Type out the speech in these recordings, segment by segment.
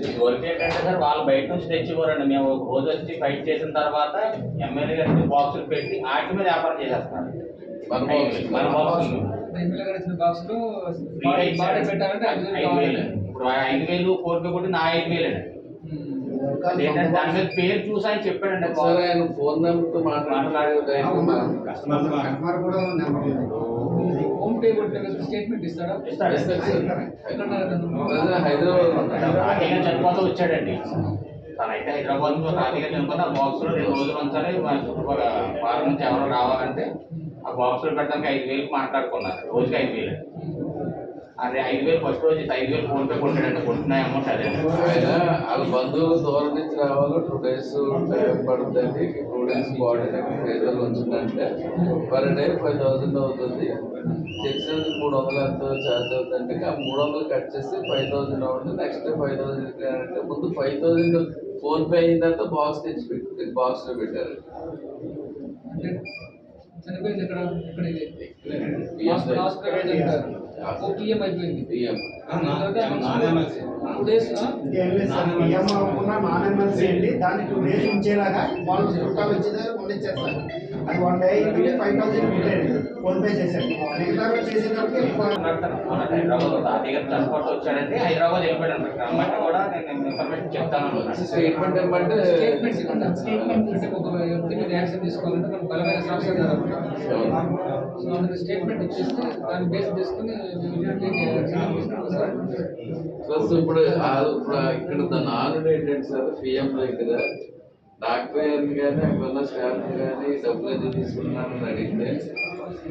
ఇదివరకు ఏంటంటే సార్ వాళ్ళు బయట నుంచి తెచ్చిపోరండి మేము ఒక రోజు వచ్చి ఫైట్ చేసిన తర్వాత ఎమ్మెల్యే గారికి బాక్సులు పెట్టి వాటి మీద వ్యాపారం మన బాక్సులు. పెట్టాలంటే ఐదు వేలు. ఇప్పుడు ఐదు కోరిక కొట్టి నా ఐదు వేలు దాని మీద పేరు చూసి ఆయన చెప్పాడండి. ఫోన్ నెంబర్తో మాట్లాడే కస్టమర్ కూడా నెంబర్ హోమ్ కొట్టిన స్టేట్మెంట్ ఇస్తాడా? హైదరాబాద్ చనిపోతే వచ్చాడండి. తనైతే హైదరాబాద్లో రాజీగా చనిపోతే ఆ బాక్స్లో రెండు రోజులు ఉంచాలి. వారం నుంచి ఎవరో రావాలంటే ఆ బాక్స్లో పెట్టడానికి ఐదు వేలు మాట్లాడుకున్నారు. రోజుకి ఐదు వేలు. అదే ఐదు వేలు ఫస్ట్ రోజు ఐదు వేలు ఫోన్ పే కొట్టాడండి కొట్టిన అమౌంట్ అదే ఆయన వాళ్ళ బంధువులు దూరం నుంచి రావాలి టూ డేస్ పడుతుంది టూ డేస్ బాడీ హైదరాబాద్ వచ్చిందంటే పర్ డే ఫైవ్ థౌసండ్ అవుతుంది. చెక్స్ మూడు వందలు ఎంతో ఛార్జ్ అవుతుందంటే ఆ మూడు వందలు కట్ చేసి ఫైవ్ థౌసండ్ అవుతుంది. నెక్స్ట్ ఫైవ్ థౌసండ్ అంటే ముందు ఫైవ్ థౌసండ్ ఫోన్ పే అయిన తర్వాత బాక్స్ తెచ్చి పెట్టి బాక్స్లో పెట్టారు. అంటే చనిపోయింది ఇక్కడ ఇది పిఎం అయిపోయింది. పిఎం దాన్ని టూ డేస్ ఉంచేలాగా వాళ్ళు చుట్టాలు వచ్చి దగ్గర పంపించేస్తారు అది వన్ డే అయింది ఫైవ్ థౌసండ్ పెట్టాడు ఫోన్ పే చేశాడు మిగతా రోజు చేసేటప్పుడు హైదరాబాద్ వచ్చాడంటే వెళ్ళిపోయాడు రమ్మంటే కూడా నేను ఇన్ఫర్మేషన్ చెప్తాను. స్టేట్మెంట్ ఏమంటే స్టేట్మెంట్స్ ఇవ్వండి. ఒక వ్యక్తి మీద యాక్షన్ తీసుకోవాలంటే మనకు బలమైన సాక్ష్యం కావాలి సో అందులో స్టేట్మెంట్ ఇచ్చేస్తే దాన్ని బేస్ చేసుకుని ప్లస్ ఇప్పుడు ఇక్కడ దాని ఆనుడు ఏంటంటే సార్ పిఎం దగ్గర డాక్టర్ గారిని కానీ అక్కడ ఉన్న స్టాఫ్ కానీ డబ్బులు ఎందుకు తీసుకున్నారని అడిగితే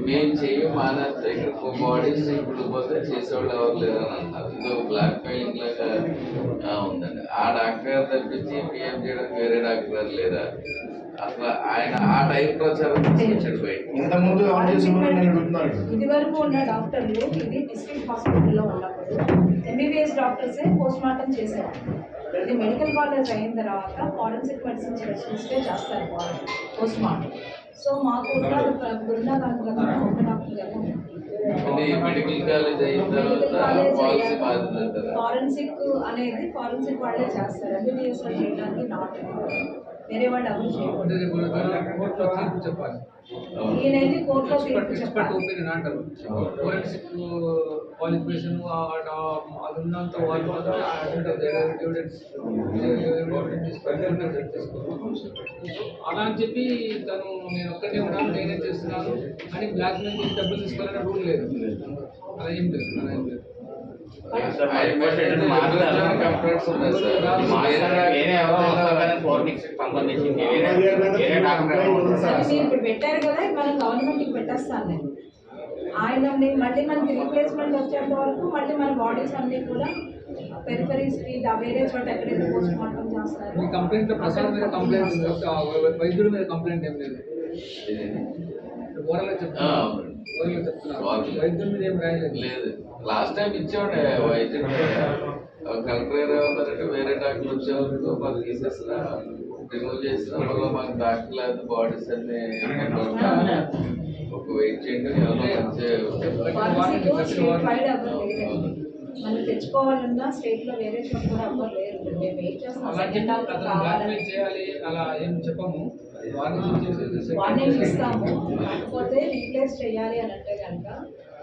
మేము చెయ్యి మానేస్తే ఇక్కడ బాడీస్ ఇప్పుడు పోతే చేసేవాళ్ళు ఎవరు లేరని అంటారు ఇది ఒక బ్లాక్ మెయిలింగ్ లాగా ఉందండి ఆ డాక్టర్ గారు తప్పించి పిఎం చేయడానికి వేరే డాక్టర్ గారు లేరా అసలు ఆయన ఆ టైం ప్రచారం తీసుకొచ్చాడు ఇది వరకు ఉన్న డాక్టర్లు ఇది డిస్ట్రిక్ట్ హాస్పిటల్లో ఉన్నప్పుడు ఎంబీబీఎస్ డాక్టర్సే పోస్ట్ మార్టం చేశారు ఇది మెడికల్ కాలేజ్ అయిన తర్వాత ఫారెన్సిక్ మెడిసిన్ స్పెషలిస్టే చేస్తారు పోస్ట్ మార్టం సో మాకు ఒక డాక్టర్ గారు మెడికల్ కాలేజ్ అయిన తర్వాత ఫారెన్సిక్ అనేది ఫారెన్సిక్ వాళ్ళే చేస్తారు. ఎంబీబీఎస్లో చేయడానికి నాట్ వేరే వాళ్ళు చేయకూడదు. తీర్పు చెప్పాలి. కోర్టులో ఒపీనియన్ అంటారు. క్వాలిఫికేషన్ వాళ్ళు ఎవిడెన్స్ అలా అని చెప్పి తను నేను ఒక్కటే ఉన్నాను నేనే చేస్తున్నాను అని బ్లాక్ మెయిల్ డబ్బులు తీసుకోవాలనే రూల్ లేదు. అలా ఏం లేదు. అలా ఏం లేదు. ఇప్పుడు పెట్టారు కదా మనం గవర్నమెంట్కి పెట్టేస్తాను. నేను ఆయన ని- మళ్ళీ మనకి రీప్లేస్మెంట్ వచ్చేంత వరకు మళ్ళీ మన బాడీస్ అన్ని కూడా పెరిఫరీస్కి దా- వేరే చోట ఎక్కడైతే పోస్ట్ మార్టం మీ చేస్తారు కంప్లైంట్లో ప్రసాద్ మీద కంప్లైంట్ ఉంది ఆ వైద్యుడి మీద కంప్లైంట్ ఏం లేదు. లేదు. లాస్ట్ టైం ఇచ్చాడే వైద్యుడు. కలెక్టర్ గారు ఏమన్నారంటే వేరే డాక్టర్ వచ్చేవాళ్ళు మాకు తీసేసిన రిమూవ్ చేసిన మళ్ళీ మాకు డాక్టర్ లేదు బాడీస్ అన్ని ఒక వెయిట్ చేయండి ఎవరో మనం తెచ్చుకోవాలన్నా స్టేట్లో వేరే చోట కూడా మేము వెయిట్ చేస్తాం అలా ఏం చెప్పము. వార్నింగ్ ఇస్తాము. కాకపోతే రీప్లేస్ చేయాలి అని అంటే కనుక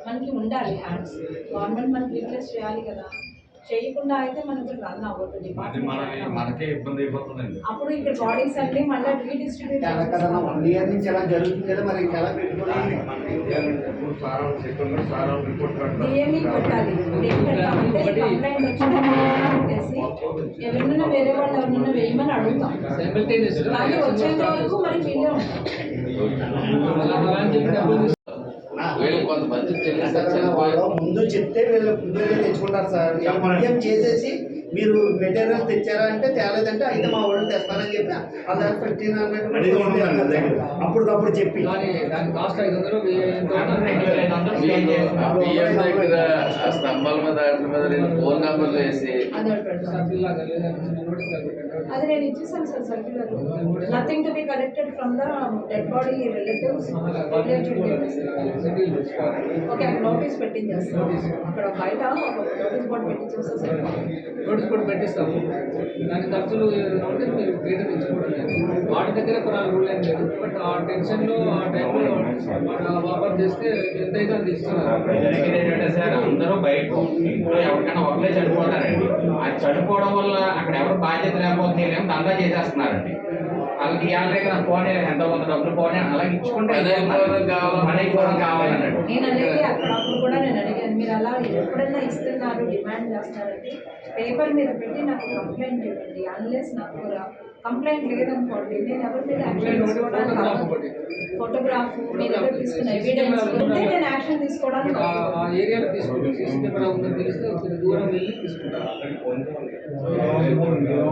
మనకి ఉండాలి హ్యాండ్స్ గవర్నమెంట్ మనకి రీప్లేస్ చేయాలి కదా. చేయకుండా అయితే మనకి రన్ అవ్వదు. మనకే ఇబ్బంది అయిపోతుందండి. అప్పుడు ఇక్కడ బాడీస్ అన్ని మళ్ళీ రీడిస్ట్రిబ్యూట్ చాలా కదా వన్ ఇయర్ నుంచి ఎలా జరుగుతుంది కదా మరి ఇంకెలా పెట్టుకోవాలి డిఎంఈ పెట్టాలి. ఇప్పుడు ఏం పెట్టాలంటే కంప్లైంట్ వచ్చింది ఎవరినైనా వేరే వాళ్ళు ఎవరినైనా వేయమని అడుగుతాం. కానీ వచ్చేంత వరకు మరి ఉంటాం వీళ్ళు కొంతమంది ముందు చెప్తే వీళ్ళు ముందు తెచ్చుకుంటారు సార్. ఏం చేసేసి మీరు మెటీరియల్ తెచ్చారా అంటే తేలేదంటే అయితే మా వాళ్ళు తెస్తారని చెప్పి అది ఫిఫ్టీన్ హండ్రెడ్ అప్పటికప్పుడు చెప్పి. స్తంభాల మీద ఫోన్ నెంబర్లు వేసి అది నోటీస్. అది నేను ఇచ్చేసాను sir circular. Nothing to be collected from the dead body relatives. Okay అక్కడ నోటీస్ పెట్టించేస్తాం అక్కడ బయట ఒక నోటీస్ బోర్డు పెట్టించేస్తే సరిపోతుంది నోటీస్ కూడా పెట్టిస్తాము. దాని ఖర్చులు ఏదైనా ఉంటే మీరు క్రియేటర్ ఇచ్చుకోవడం లేదు. వాటి దగ్గర కొనాలి రూల్ ఏం లేదు. బట్ ఆ టెన్షన్లో ఆ టైంలో వాపర్ చేస్తే ఎంతైతే అంత ఇస్తున్నారు. ప్రజలకి ఏంటంటే సార్ అందరూ బయట ఎవరికైనా ఒకటే చనిపోతారండి. అది చనిపోవడం వల్ల అక్కడ ఎవరు బాధ్యత లేకపోతే వీళ్ళేమో దందా చేసేస్తున్నారండి. వాళ్ళకి రేపు నాకు పోనీ ఎంతో కొంత డబ్బులు పోనీ అలాగే ఇచ్చుకుంటే. పని అయిపోవడం కావాలన్నాడు. నేను అనేది అక్కడ అప్పుడు కూడా నేను అడిగాను. మీరు అలా ఎప్పుడైనా ఇస్తున్నారు డిమాండ్ చేస్తారంటే పేపర్ మీద పెట్టి నాకు కంప్లైంట్ ఇవ్వండి అన్లెస్ నాకు కంప్లైంట్ లేదనుకోండి నేను ఎవరి మీద యాక్షన్ తీసుకోవడానికి ఫోటోగ్రాఫ్ తీసుకున్న ఎవిడెన్స్ ఉంటే నేను యాక్షన్ తీసుకోవడానికి ఆ ఏరియాలో తీసుకుంటాం సీసీ కెమెరా ఉందని తెలిస్తే కొంచెం దూరం వెళ్ళి తీసుకుంటాం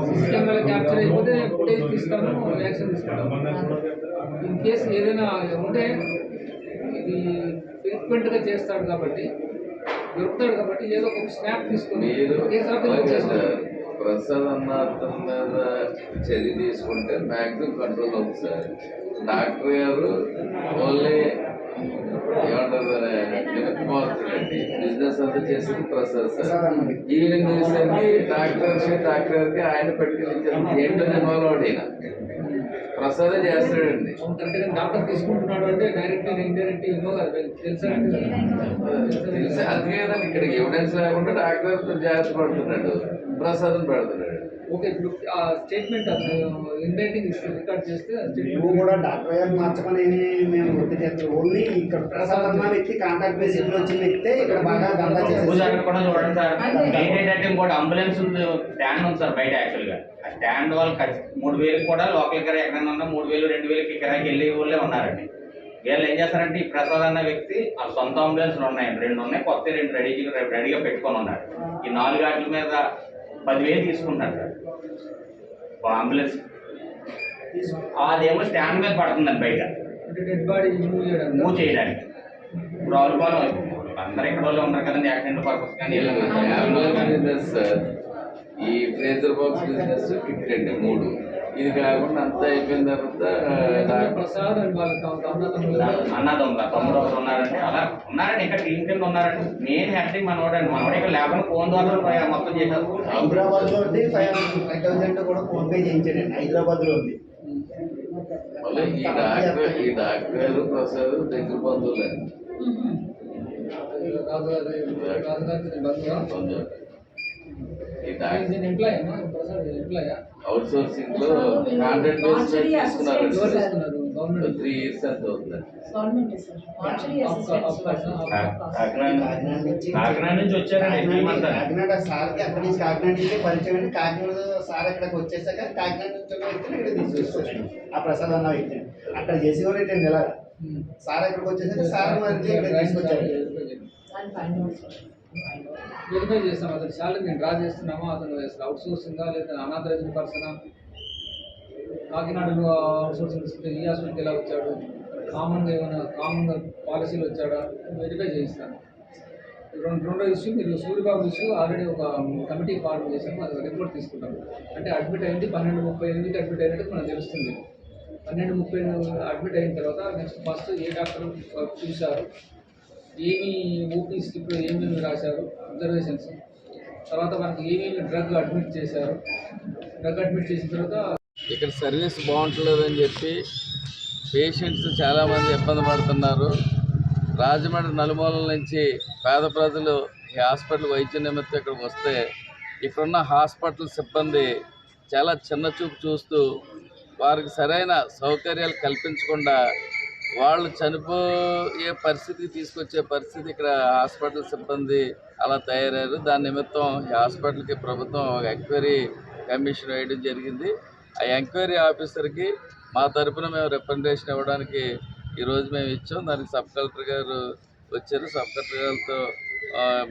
సీసీ కెమెరా క్యాప్చర్ అయిపోతే ఫుటేజ్ తీస్తాము యాక్షన్ తీసుకుంటాం ఇన్ కేసు ఏదైనా ఉంటే ఇది ఫ్రీక్వెంట్గా చేస్తాడు కాబట్టి దొరుకుతాడు కాబట్టి ఏదో ఒక స్నాప్ తీసుకుని మీరు కేసు ఆఫీస్కి అలాగే మీద చర్య తీసుకుంటే మ్యాక్సిమం కంట్రోల్ అవుతుంది సార్. డాక్టర్ గారు ఓన్లీ ఏమంటారు నిమిత్తమాత్రుడండి బిజినెస్ అంతా చేసింది ప్రసాద్ సార్. ఈవినింగ్ చేసేసరికి డాక్టర్ డాక్టర్ గారికి ఆయన పెట్టుకెళ్ళి ఏంటో ఇన్వాల్వ్ అవడు ఈయన ప్రసాదే చేస్తాడండి. డాక్టర్ తీసుకుంటున్నాడు అంటే డైరెక్ట్ ఇండైరెక్ట్ తెలుసా తెలిసి? అందుకే కదా ఇక్కడ ఎవిడెన్స్ లేకుండా డాక్టర్ జాగ్రత్త పడుతున్నాడు. ప్రసాదం పెడుతున్నాడు. ఓకే ఇప్పుడు ఆ స్టేట్మెంట్ ఇన్ రైటింగ్ రికార్డ్ చేస్తే నువ్వు కూడా డాక్టర్ గారు మార్చమని మేము గుర్తు చేస్తాం. ఓన్లీ ఇక్కడ ప్రసాద్ అన్న వ్యక్తి కాంటాక్ట్ బేసిస్లో వచ్చిన వ్యక్తే ఇక్కడ బాగా దందా అక్కడ కూడా చూడండి సార్. ఏంటంటే ఇంకోటి అంబులెన్స్ స్టాండ్ ఉంది సార్ బయట యాక్చువల్గా. ఆ స్టాండ్ వాళ్ళు ఖర్చు మూడు వేలకు కూడా లోకల్ కిరాయి ఎక్కడైనా ఉన్నా మూడు వేలు రెండు వేలకి కిరాయికి వెళ్ళే వాళ్ళే ఉన్నారండి. వీళ్ళు ఏం చేస్తారంటే ఈ ప్రసాద్ అన్న వ్యక్తి ఆ సొంత అంబులెన్స్లు ఉన్నాయి రెండు ఉన్నాయి కొత్త రెండు రెడీ రెడీగా పెట్టుకొని ఉన్నారు. ఈ నాలుగు వాటి మీద పదివేలు తీసుకుంటారు సార్. ఒక అంబులెన్స్. అదేమో స్టాండ్ మీద పడుతుందండి బయట. అంటే డెడ్ బాడీ మూవ్ చేయడం మూవ్ చేయడానికి. ఇప్పుడు రావులపాలెం అందరు ఇక్కడ వాళ్ళు ఉన్నారు కదండి యాక్సిడెంట్ పర్పస్ కానీ ఈ ఫ్రేజర్ బాక్స్ బిజినెస్ కిట్ అండి మూడు. ఇది కాకుండా అంతా అయిపోయిన తర్వాత అండ్ అన్నదమ్ముల తమ్ముడు ఒకరు ఉన్నారంటే అలా ఉన్నారండి ఇక్కడ టీం కింద ఉన్నారండి. మనోడండి మనోడు ఇక్కడ లేకుండా ఫోన్ ద్వారా మొత్తం చేసేస్తారు హైదరాబాద్లో ఉండి ఫైవ్ ఫైవ్ థౌసండ్ కూడా ఫోన్ పే చేయించాడండి హైదరాబాద్లో ఉంది ఈ డాక్టర్ ఈ డాక్టర్ ప్రసాద్ దగ్గర బంధువులండి. రాజుగారి రాజుగారి బంధువా బంధువులు ఈ డాక్టర్ నేను employee Prasad employee out సోర్సింగ్లో three years sir Kakinada Kakinada నుంచి వచ్చారండి కాకినాడ సార్కి అక్కడి నుంచి కాకినాడ నుంచి పరిచయం అండి కాకినాడ సార్ అక్కడికి వచ్చేసాక కాకినాడ నుంచి వ్యక్తిని ఇక్కడ ఆ ప్రసాద్ అన్న వ్యక్తిని. అక్కడ చేసేవారు ఏంటండి ఇలా సార్ అక్కడికి వచ్చేసాక సార్ మరి ఇక్కడ వెరిఫై చేస్తాం అతని శాలరీ నేను డ్రా చేస్తున్నామా? అతను అవుట్ సోర్సింగా లేదా అనాథరైజ్డ్ పర్సనా కాకినాడలో అవుట్ సోర్సింగ్ తీసుకుంటే ఈ హాస్పిటల్కి ఎలా వచ్చాడు? కామన్గా ఏమైనా కామన్గా పాలసీలు వచ్చాడా? వెరిఫై చేయిస్తాను. రెండు రెండో ఇష్యూ మీరు సూర్యబాబు ఇష్యూ ఆల్రెడీ ఒక కమిటీ ఫార్మ్ చేసాము అది రిపోర్ట్ తీసుకుంటాం. అంటే అడ్మిట్ అయింది పన్నెండు ముప్పై ఎనిమిదికి అడ్మిట్ అయినట్టు మనకు తెలుస్తుంది. పన్నెండు ముప్పై అడ్మిట్ అయిన తర్వాత నెక్స్ట్ ఫస్ట్ ఏ డాక్టర్ చూశారు? ఏమి ఓపీ స్లిప్లో ఏమేమి రాశారు? అబ్జర్వేషన్స్ తర్వాత మనకి ఏమేమి డ్రగ్ అడ్మిట్ చేశారు? డ్రగ్ అడ్మిట్ చేసిన తర్వాత ఇక్కడ సర్వీస్ బాగుంటలేదని చెప్పి పేషెంట్స్ చాలామంది ఇబ్బంది పడుతున్నారు. రాజమండ్రి నలుమూలల నుంచి పేద ప్రజలు ఈ హాస్పిటల్ వైద్య నిమిత్తం ఇక్కడికి వస్తే ఇక్కడున్న హాస్పిటల్ సిబ్బంది చాలా చిన్న చూపు చూస్తూ వారికి సరైన సౌకర్యాలు కల్పించకుండా వాళ్ళు చనిపోయే పరిస్థితికి తీసుకొచ్చే పరిస్థితి ఇక్కడ హాస్పిటల్ సిబ్బంది అలా తయారయ్యారు. దాని నిమిత్తం ఈ హాస్పిటల్కి ప్రభుత్వం ఒక ఎంక్వైరీ కమిషన్ వేయడం జరిగింది. ఆ ఎంక్వైరీ ఆఫీసర్కి మా తరపున మేము రిప్రజెంటేషన్ ఇవ్వడానికి ఈరోజు మేము ఇచ్చాం. దానికి సబ్ కలెక్టర్ గారు వచ్చారు. సబ్ కలెక్టర్ గారితో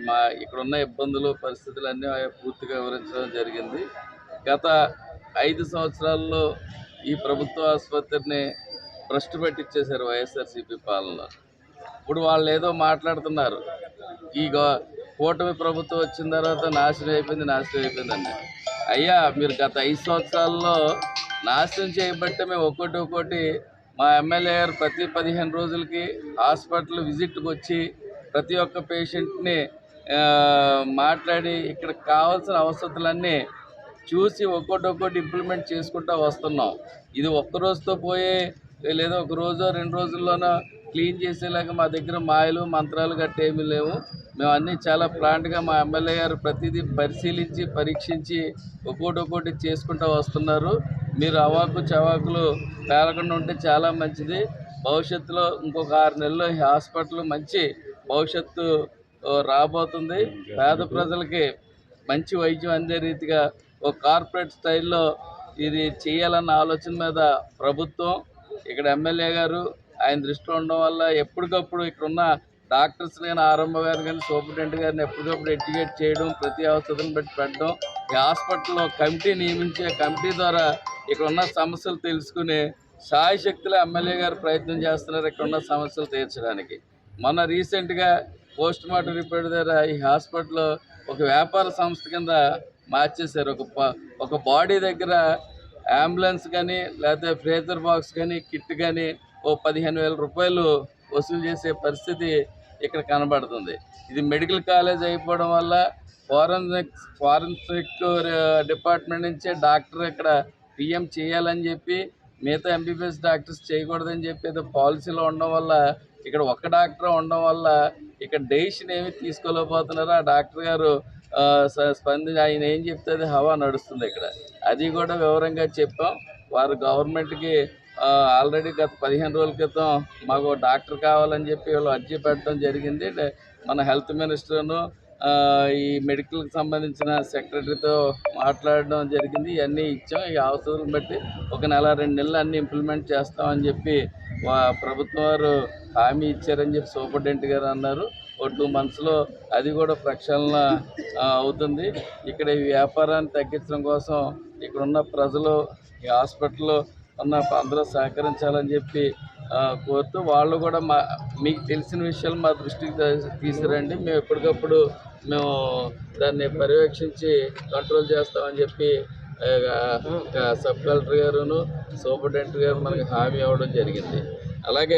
మా ఇక్కడున్న ఇబ్బందులు పరిస్థితులు అన్నీ పూర్తిగా వివరించడం జరిగింది. గత ఐదు సంవత్సరాల్లో ఈ ప్రభుత్వ ఆసుపత్రిని ట్రస్ట్ పెట్టించేశారు వైఎస్ఆర్సీపీ పాలనలో ఇప్పుడు వాళ్ళు ఏదో మాట్లాడుతున్నారు. ఈ గో- కూటమి ప్రభుత్వం వచ్చిన తర్వాత నాశనం అయిపోయింది నాశనం అయిపోయిందండి అయ్యా మీరు గత ఐదు సంవత్సరాల్లో నాశనం చేయబట్టే మేము ఒక్కోటి ఒక్కోటి మా ఎమ్మెల్యే గారు ప్రతి పదిహేను రోజులకి హాస్పిటల్ విజిట్కి వచ్చి ప్రతి ఒక్క పేషెంట్ని మాట్లాడి ఇక్కడ కావాల్సిన అవసరాలన్నీ చూసి ఒక్కోటి ఒక్కోటి ఇంప్లిమెంట్ చేసుకుంటూ వస్తున్నాం. ఇది ఒక్క రోజుతో పోయే లేదా ఒక రోజు రెండు రోజుల్లోనో క్లీన్ చేసేలాగా మా దగ్గర మాయలు మంత్రాలు గట్ట ఏమీ లేవు. మేము అన్నీ చాలా ప్లాంట్గా మా ఎమ్మెల్యే గారు ప్రతిదీ పరిశీలించి పరీక్షించి ఒక్కోటి ఒక్కోటి చేసుకుంటూ వస్తున్నారు. మీరు అవాకు చవాకులు పేలకుండా ఉంటే చాలా మంచిది. భవిష్యత్తులో ఇంకొక ఆరు నెలల్లో ఈ హాస్పిటల్ మంచి భవిష్యత్తు రాబోతుంది. పేద ప్రజలకి మంచి వైద్యం అందే రీతిగా ఒక కార్పొరేట్ స్టైల్లో ఇది చేయాలన్న ఆలోచన మీద ప్రభుత్వం ఇక్కడ ఎమ్మెల్యే గారు ఆయన దృష్టిలో ఉండడం వల్ల ఎప్పటికప్పుడు ఇక్కడ ఉన్న డాక్టర్స్ కానీ ఆరంభ గారు కానీ సూపరింటెండెంట్ గారిని ఎప్పటికప్పుడు ఎడ్యుకేట్ చేయడం ప్రతి అవసరం బట్టి పెట్టడం ఈ హాస్పిటల్లో కమిటీ నియమించే కమిటీ ద్వారా ఇక్కడ ఉన్న సమస్యలు తెలుసుకుని సాయశక్తిలో ఎమ్మెల్యే గారు ప్రయత్నం చేస్తున్నారు ఇక్కడ ఉన్న సమస్యలు తీర్చడానికి. మొన్న రీసెంట్గా పోస్ట్ మార్టం రిపోర్ట్ ద్వారా ఈ హాస్పిటల్ ఒక వ్యాపార సంస్థ కింద మార్చేశారు. ఒక ఒక బాడీ దగ్గర అంబులెన్స్ కానీ లేకపోతే ఫ్రేజర్ బాక్స్ కానీ కిట్ కానీ ఓ పదిహేను వేల రూపాయలు వసూలు చేసే పరిస్థితి ఇక్కడ కనబడుతుంది. ఇది మెడికల్ కాలేజ్ అయిపోవడం వల్ల ఫారెన్సిక్ ఫారెన్సిక్ డిపార్ట్మెంట్ నుంచే డాక్టర్ ఇక్కడ పిఎం చేయాలని చెప్పి మిగతా ఎంబీబీఎస్ డాక్టర్స్ చేయకూడదని చెప్పి ఏదో పాలసీలో ఉండడం వల్ల ఇక్కడ ఒక్క డాక్టర్ ఉండడం వల్ల ఇక్కడ డెసిషన్ ఏమి తీసుకోలేకపోతున్నారు. ఆ డాక్టర్ గారు స్పందించి ఆయన ఏం చెప్తే అది హవా నడుస్తుంది ఇక్కడ. అది కూడా వివరంగా చెప్పాం. వారు గవర్నమెంట్కి ఆల్రెడీ గత పదిహేను రోజుల క్రితం మాకు డాక్టర్ కావాలని చెప్పి వాళ్ళు అర్జీ పెట్టడం జరిగింది. మన హెల్త్ మినిస్టర్ను ఈ మెడికల్కి సంబంధించిన సెక్రటరీతో మాట్లాడడం జరిగింది. ఇవన్నీ ఇచ్చాం. ఈ అవసరం బట్టి ఒక నెల రెండు నెలలు అన్నీ ఇంప్లిమెంట్ చేస్తామని చెప్పి ప్రభుత్వం వారు హామీ ఇచ్చారని చెప్పి సూపరింటెండెంట్ గారు అన్నారు. ఓ టూ మంత్స్లో అది కూడా ప్రక్షాళన అవుతుంది. ఇక్కడ ఈ వ్యాపారాన్ని తగ్గించడం కోసం ఇక్కడ ఉన్న ప్రజలు ఈ హాస్పిటల్లో ఉన్న అందరూ సహకరించాలని చెప్పి కోరుతూ వాళ్ళు కూడా మా మీకు తెలిసిన విషయాలు మా దృష్టికి తీసుకురండి. మేము ఎప్పటికప్పుడు మేము దాన్ని పర్యవేక్షించి కంట్రోల్ చేస్తామని చెప్పి సబ్ కలెక్టర్ గారును సూపరింటెండెంట్ గారు మనకి హామీ ఇవ్వడం జరిగింది. అలాగే